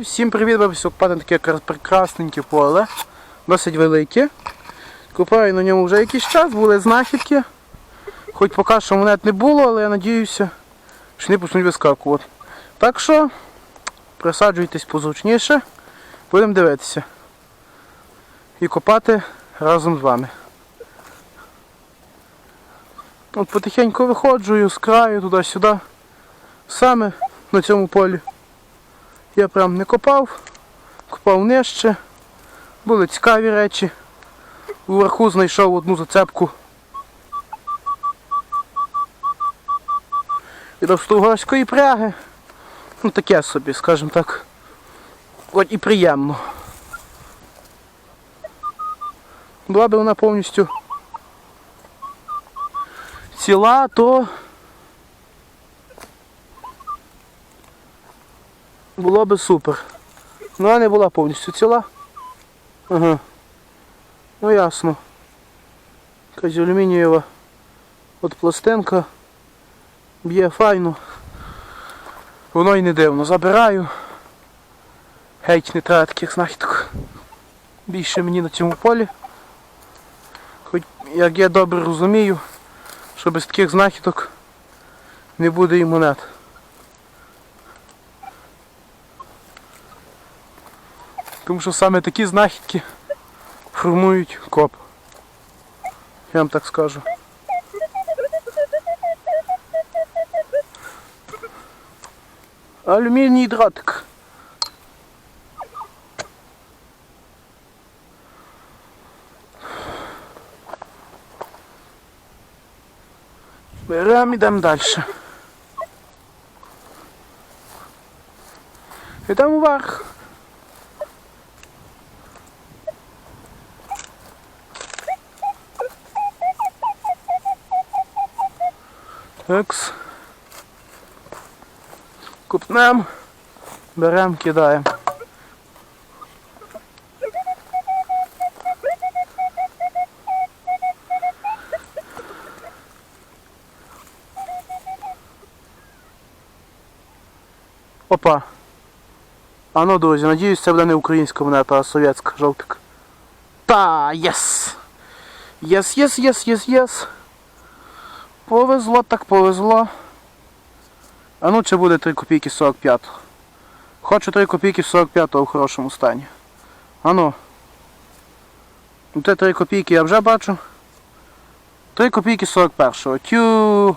Всім привіт, ви купати таке прекрасненьке поле, досить велике. Купаю на ньому вже якийсь час, були знахідки. Хоч поки що монет не було, але я надіюся, що вони почнуть вискакувати. Так що присаджуйтесь позручніше, будемо дивитися. І копати разом з вами. От потихеньку виходжу з краю туди-сюди. Саме на цьому полі. Я прям не копав, копав нижче. Були цікаві речі. Уверху знайшов одну зацепку. Від австро-угорської пряги. Ну таке собі, скажімо так. От і приємно. Була б вона повністю ціла, то було би супер. Ну а не була повністю ціла. Ага. Ну ясно. Якась алюмінієва от пластинка. Б'є файно. Воно й не дивно. Забираю. Геть не треба таких знахідок. Більше мені на цьому полі. Хоч як я добре розумію, що без таких знахідок не буде і монет. Тому що саме такі знахідки формують коп. Я вам так скажу. Алюміній дротик. Беремо йдемо далі. Йдемо вверх. Екс. Купнем, берем, кидаємо. Опа. А ну, друзі, надіюсь, це буде не українська монета, а совєтська жовтик. Та, єс! Єс, єс, єс, єс, єс. Повезло, так повезло. А ну чи буде 3 копійки 45. Хочу 3 копійки 45 у хорошому стані. А ну. Ну, Те 3 копійки я вже бачу. 3 копійки 41-го. Тю.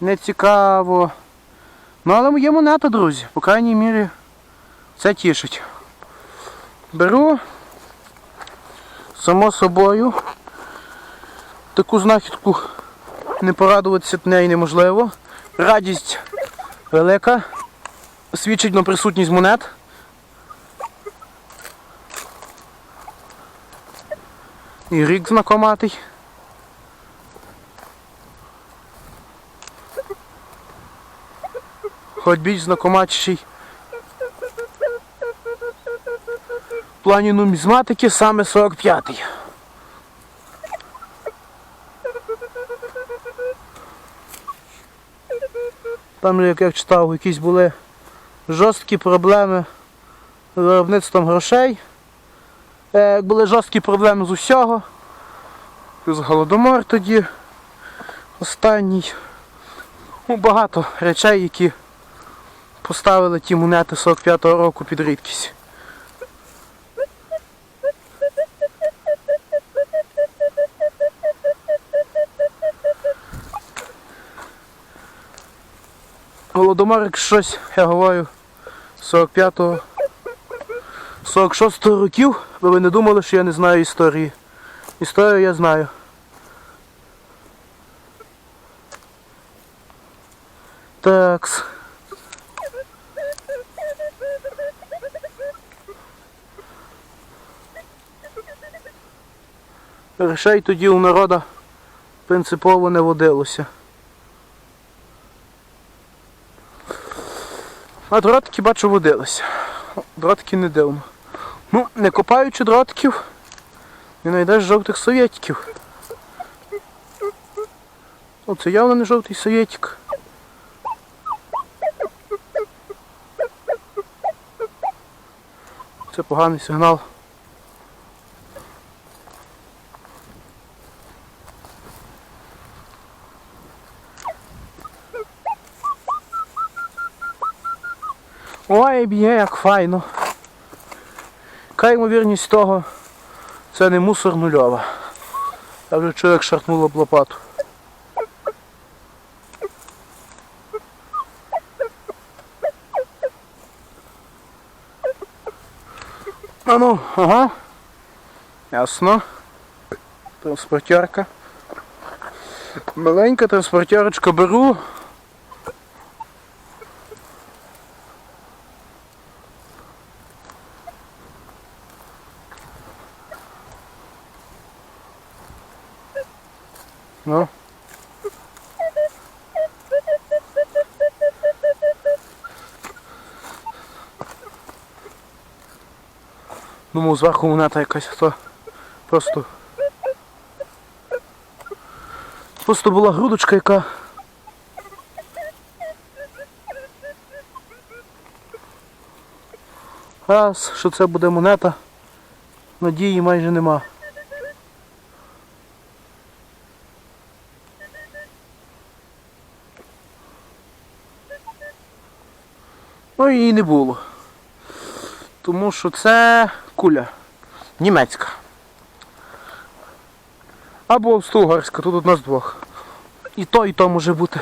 Не цікаво. Ну але є монета, друзі. По крайній мірі це тішить. Беру. Само собою. Таку знахідку не порадуватися неї неможливо. Радість велика. Свідчить на присутність монет. І рік знакоматий. Хоч більш знакоматіший. В плані нумізматики саме 45-й. Там, як я читав, якісь були жорсткі проблеми з виробництвом грошей. Е, були жорсткі проблеми з усього. З голодомор тоді останній. Ну, багато речей, які поставили ті монети 45-го року під рідкість. Голодомор, як щось, я говорю, 45-го, 46-го років, бо ви не думали, що я не знаю історії. Історію я знаю. Такс. Грошей тоді у народа принципово не водилося. А дротики бачу водилися. Дротики не дивно. Ну, не копаючи дротків, не знайдеш жовтих совєтиків. О, це явно не жовтий совєтик. Це поганий сигнал. Б'є, як файно. Яка ймовірність того, це не мусор нульова. Я вже чую, як шарпнуло лопату. А ну, ага. Ясно. Транспортерка. Маленька транспортерочка беру. Ну. Думав, зверху монета якась, то просто. Просто була грудочка, яка. Раз, що це буде монета, надії майже нема. Ну і не було. Тому що це куля німецька. Або австро-угорська, тут одна з двох. І то, і то може бути.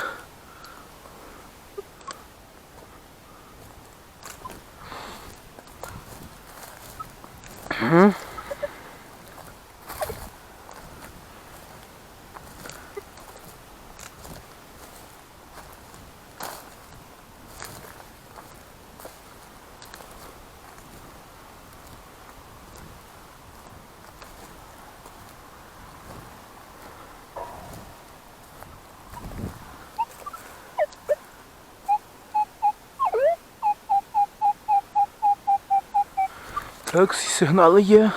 Так, сигнали є.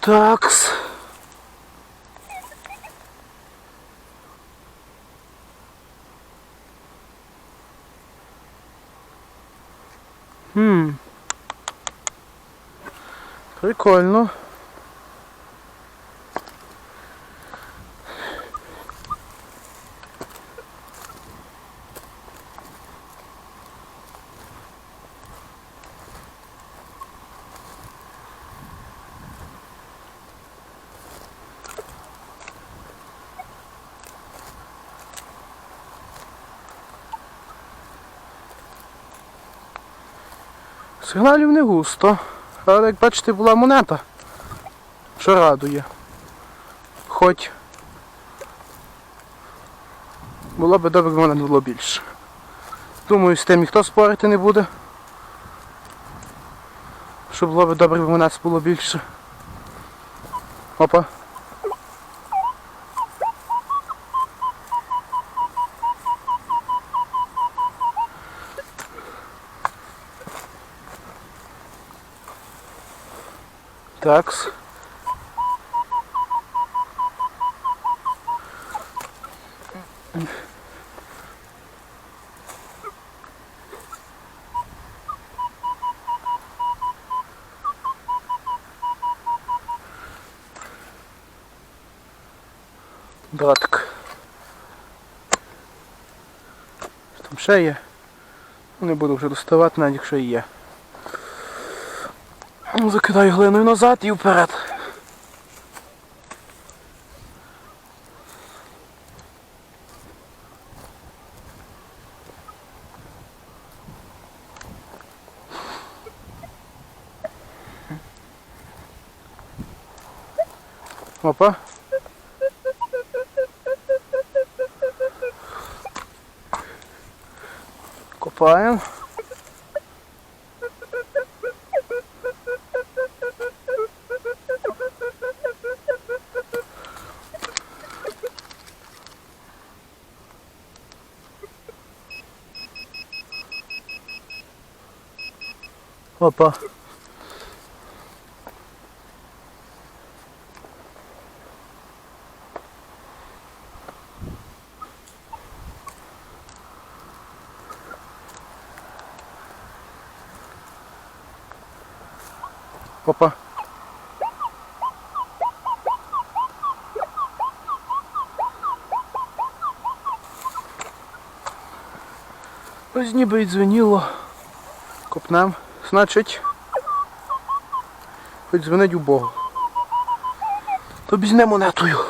Такс. Хм. Прикольно. Сигналів не густо, але як бачите була монета, що радує. Хоч було б добре, мене було більше. Думаю, з тим ніхто спорити не буде. Що було б добре, мене було більше. Опа. Такс. Братик. Там ще є. Не буду вже доставати, навіть якщо є. Закидаю глиною назад і вперед. Опа. Копаємо. Опа. Опа. Ось ніби і дзвеніло. Копнем. Значить. Хоч дзвонить у Богу. То бізьме монетою.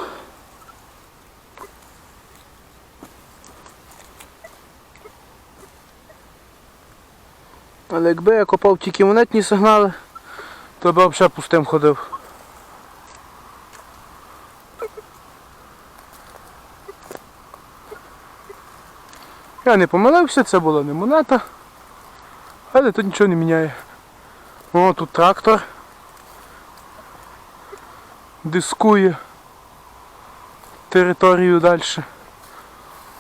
Але якби я копав тільки монетні сигнали, то би взагалі пустим ходив. Я не помилився, це була не монета. Але тут нічого не міняє. О, тут трактор. Дискує територію далі.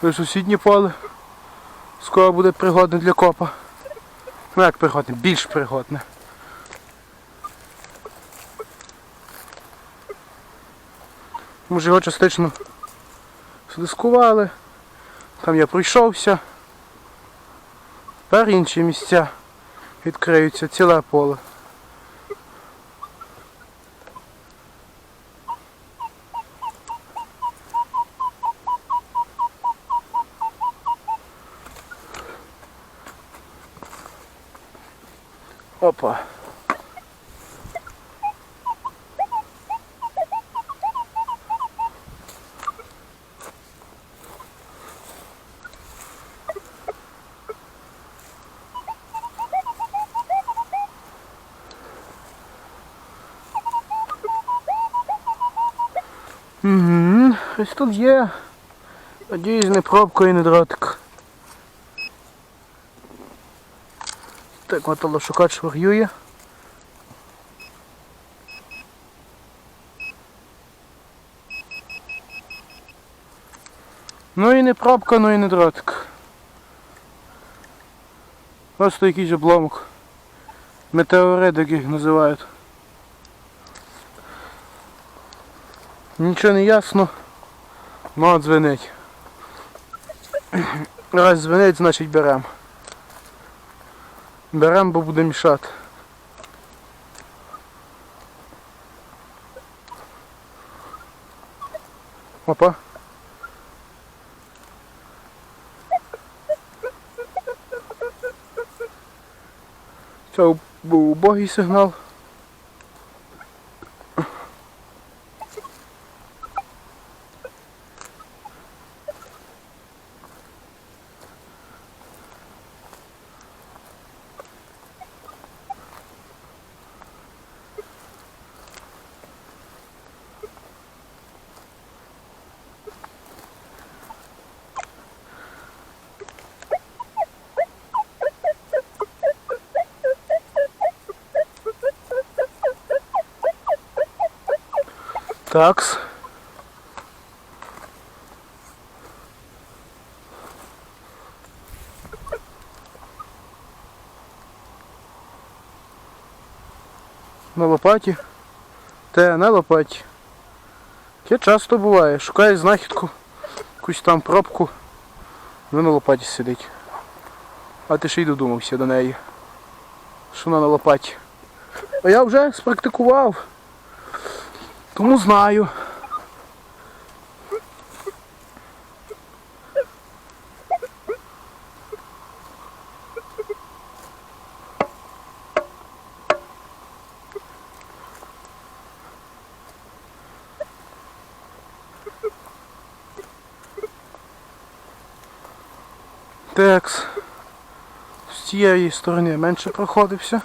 Сусіднє поле. Скоро буде пригодне для копа. Ну як пригодне, більш пригодне. Може його частично здискували. Там я пройшовся. Тепер інші місця відкриються, ціле поле. Опа. Угу, ось тут є. Надіюсь, не пробка і не дротик. Так, металошукач шварює. Ну і не пробка, ну і не дротик. Просто якийсь обломок. Метеорит, як їх називають. Нічого не ясно, но дзвенить. Раз дзвенить, значить беремо. Беремо, бо буде мішати. Опа. Це убогий сигнал. Такс. На лопаті. Те на лопаті. Таке часто буває. Шукає знахідку, якусь там пробку. Ну на лопаті сидить. А ти ще й додумався до неї. Що вона на лопаті. А я вже спрактикував. Тому знаю. Текс. З цієї сторони менше проходився.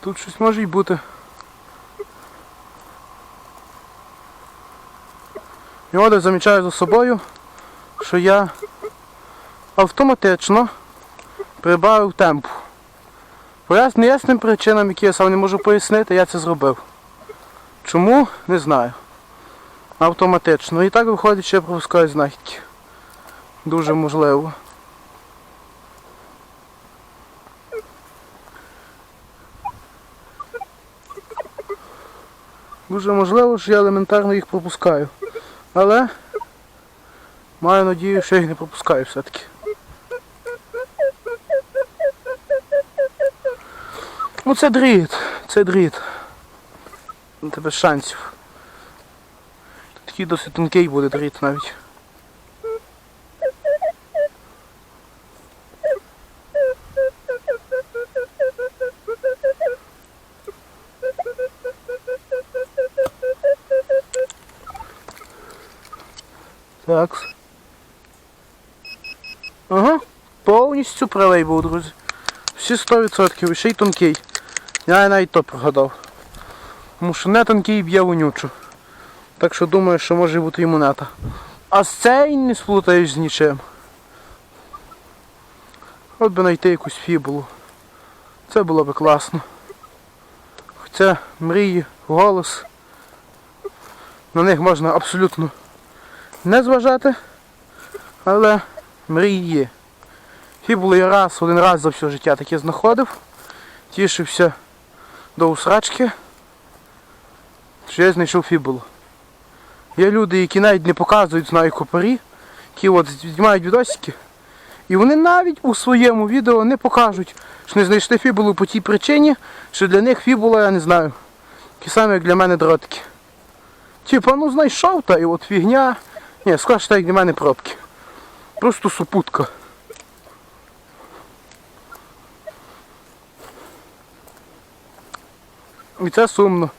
Тут щось може й бути. І от замічаю за собою, що я автоматично прибавив темпу. По яс- неясним причинам, які я сам не можу пояснити, я це зробив. Чому? Не знаю. Автоматично. І так виходить, що я пропускаю знахідки. Дуже можливо. Дуже можливо, що я елементарно їх пропускаю. Але маю надію, що я їх не пропускаю все-таки. Ну це дріт, це дріт. Тебе шансів. Такий досить тонкий буде дріт навіть. Так. Ага, повністю правий був, друзі. Всі 100%, і ще й тонкий. Я навіть то прогадав. Тому що не тонкий б'є вонючу. Так що думаю, що може бути і монета. А з цей не сплутаєш з нічим. От би знайти якусь фібулу. Це було би класно. Хоча мрії, голос. На них можна абсолютно не зважати. Але мрії є. Я раз, один раз за все життя таке знаходив. Тішився до усрачки. Що я знайшов фібулу. Є люди, які навіть не показують знаю копарі, які от знімають відосики. І вони навіть у своєму відео не покажуть, що не знайшли фібулу по тій причині, що для них фібула, я не знаю, такі самі, як для мене дротики. Типа, ну знайшов та і от фігня. Ні, скажеш, так як для мене пробки. Просто супутка. І це сумно.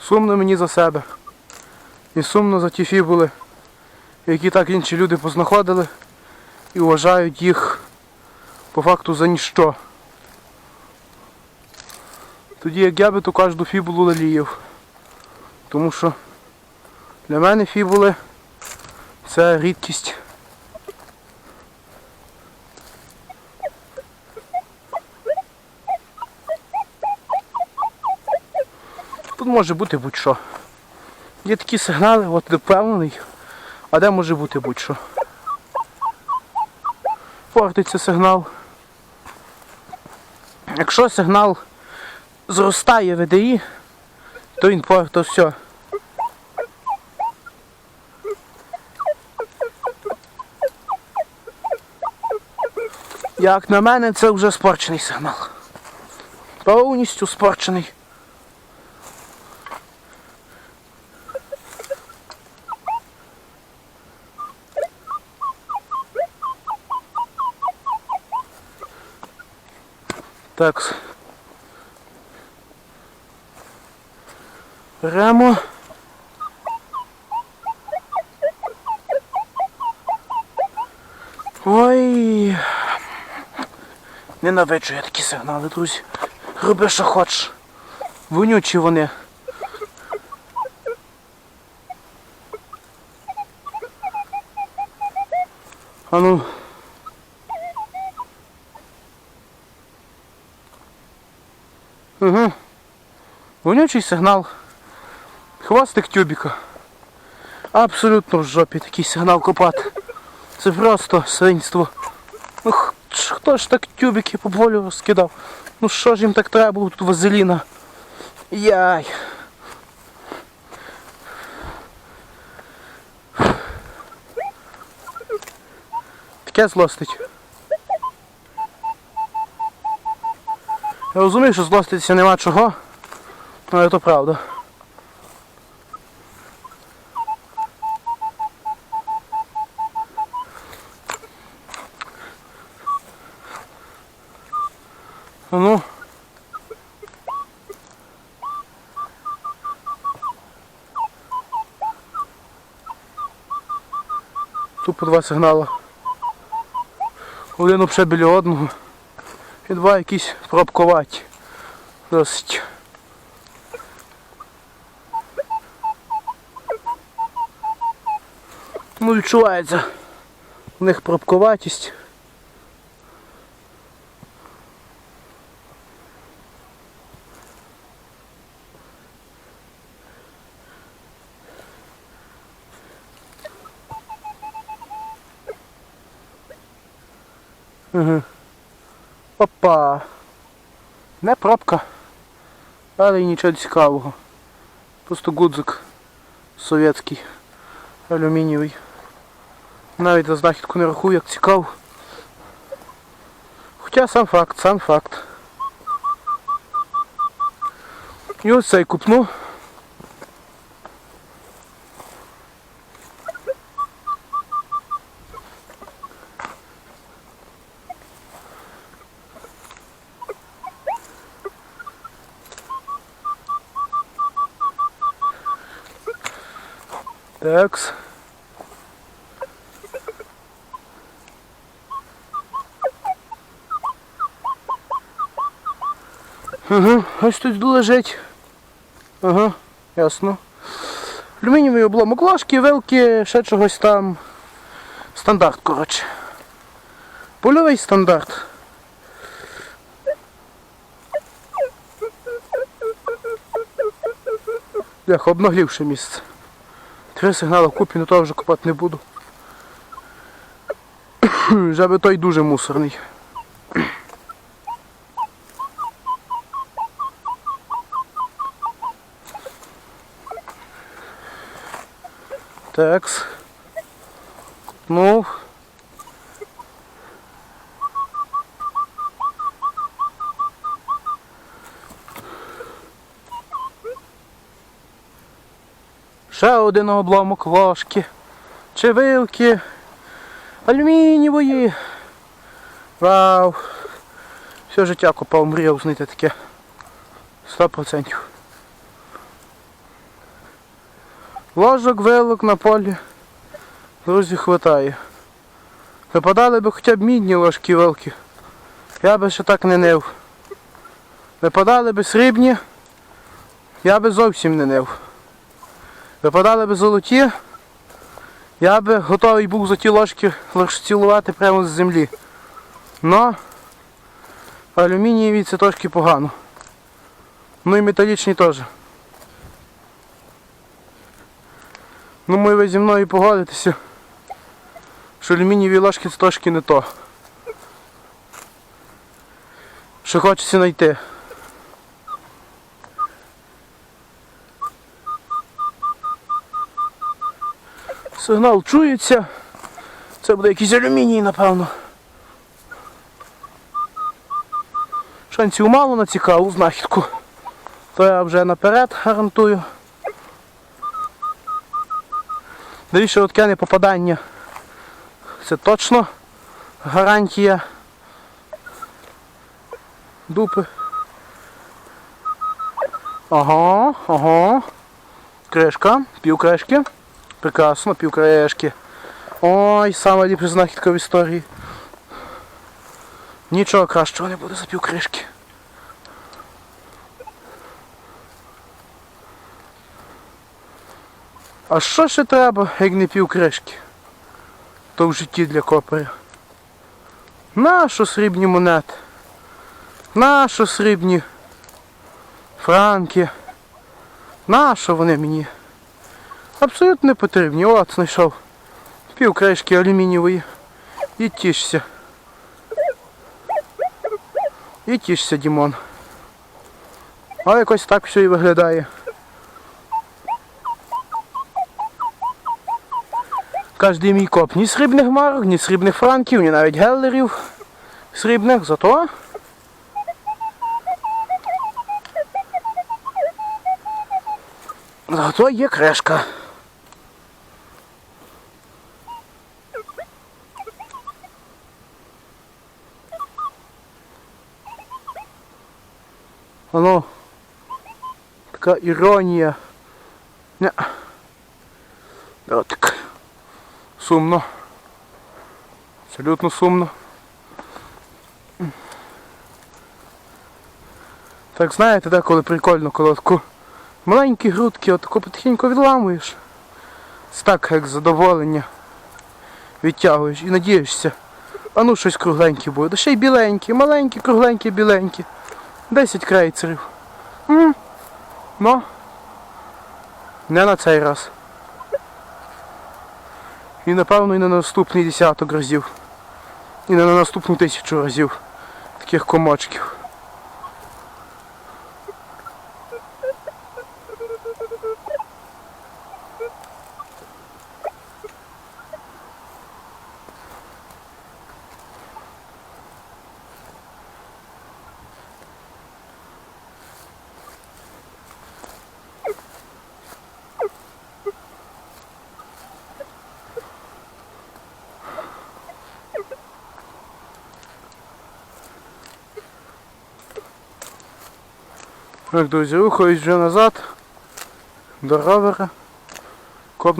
Сумно мені за себе. І сумно за ті фібули, які так інші люди познаходили і вважають їх по факту за ніщо. Тоді як я би ту кожну фібулу лаліяв. Тому що для мене фібули це рідкість. Тут може бути будь-що. Є такі сигнали, от де впевнений, а де може бути будь-що. Портиться сигнал. Якщо сигнал зростає ВДІ, то він порто все. Як на мене, це вже спорчений сигнал. Повністю спорчений. Так. Беремо. Ой. Ненавиджу я такі сигнали, друзі. Роби, що хочеш. Вонючі вони. А. Угу. Вонючий сигнал. Хвостик тюбіка. Абсолютно в жопі такий сигнал копати. Це просто свинство. Х- ж- хто ж так тюбики по полю розкидав? Ну що ж їм так треба було тут вазеліна? Яй. Таке злостить. Я розумію, що злоститися нема чого, але то правда. Ну. Тут по два сигнали. Один взагалі біля одного. І два якісь пробкуваті. Досить. Ну відчувається у них пробковатість. Угу. Опа. Не пробка. Але й нічого цікавого. Просто гудзик совєтський. Алюмінієвий. Навіть за знахідку не рахую, як цікаво. Хоча сам факт, сам факт. І ось цей купну. Такс. Ага, ось тут лежить. Ага, ясно. Алюмінієвий обломок ложки, вилки, ще чогось там. Стандарт, коротше. Польовий стандарт. Бляха, обнаглівше місце. Три сигнали купі, ну то вже копати не буду. Вже би той дуже мусорний. Такс. Ну. Ще один обломок ложки. Чи вилки. Алюмінієвої. Вау. Все життя копав, мріяв знайти таке. 100%. Ложок, вилок на полі. Друзі, хватає. Випадали б хоча б мідні ложки вилки. Я би ще так не нив. Випадали б срібні, я би зовсім не нив. Випадали б золоті, я би готовий був за ті ложки цілувати прямо з землі. Но алюмінієві це трошки погано. Ну і металічні теж. Ну ми ви зі мною погодитеся, що алюмінієві ложки це трошки не то. Що хочеться знайти. Сигнал чується. Це буде якийсь алюміній, напевно. Шансів мало на цікаву знахідку. То я вже наперед гарантую. Дивіться, таке не попадання. Це точно гарантія дупи. Ага, ага. Кришка, пів кришки. Прекрасно, пів кришки. Ой, саме ліпша знахідка в історії. Нічого кращого не буде за пів кришки. А що ще треба, як не пів кришки? То в житті для копера. Нащо срібні монети? Нащо срібні франки? Нащо вони мені? Абсолютно не потрібні. От знайшов. Пів кришки алюмінієвої. І тішся. І тішся, Дімон. А якось так все і виглядає. Кожний мій коп ні срібних марок, ні срібних франків, ні навіть геллерів срібних, зато зато є кришка. Воно така іронія. Не. Ротик. Сумно. Абсолютно сумно. Так знаєте, деколи прикольно, коли таку маленькі грудки отако потихеньку відламуєш. Це так як задоволення відтягуєш і надієшся. А ну щось кругленьке буде. Да ще й біленькі, маленькі, кругленькі, біленькі. 10 крейцерів. Ну. Не на цей раз. І напевно і на наступний десяток разів. І не на наступну тисячу разів таких комочків. Так, друзі, рухаюсь вже назад до ровера. Копну